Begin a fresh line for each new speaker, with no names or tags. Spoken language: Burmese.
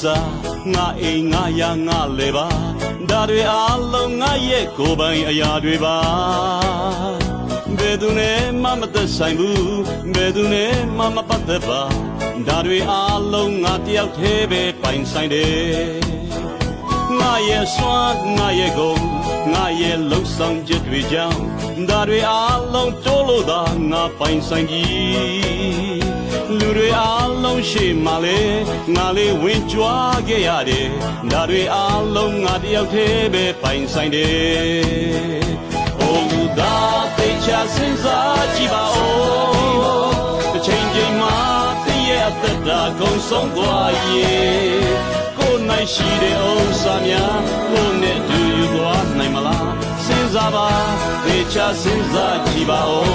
စားငါအိမ်ငါရငါလေပါဒါတွေအားလုံးငါရဲ့ကိုယ်ပိုင်အရာတွေပါဘယ်သူနဲ့မှမသက်ဆိုင်ဘူးဘယ်သူနဲ့မှမပတ်သက်ပါဒါတွေအားလုံးငါတယောက်တည်းပဲပိုင်ဆိုင်တယ်ငါရဲ့စွမ်းငါရဲ့ကုန်ငါရဲ့လှုပ်ဆောင်ချက်တွေကြောင့်ဒါတွေအားလုံးတိုးလို့သာငါပိုင်ဆိုင်ကြီးလူတွေအား လုံးရှိမှလေငါလေးဝင်ကြွားခဲ့ရတယ်ဒါတွေအားလုံးငါတယောက်တည်းပဲပိုင်ဆိုင်တယ်။အိုလူသားသိချာစဉ်းစားကြည့်ပါဦးတစ်ချိန်ချိန်မှာတည့်ရဲ့အသက်တာကုန်ဆုံးသွားရဲ့ကိုယ်နိုင်ရှိတဲ့ဥစ္စာများကိုယ်နဲ့အတူယူသွားနိုင်မလားစဉ်းစားပါသေချာစဉ်းစားကြည့်ပါဦး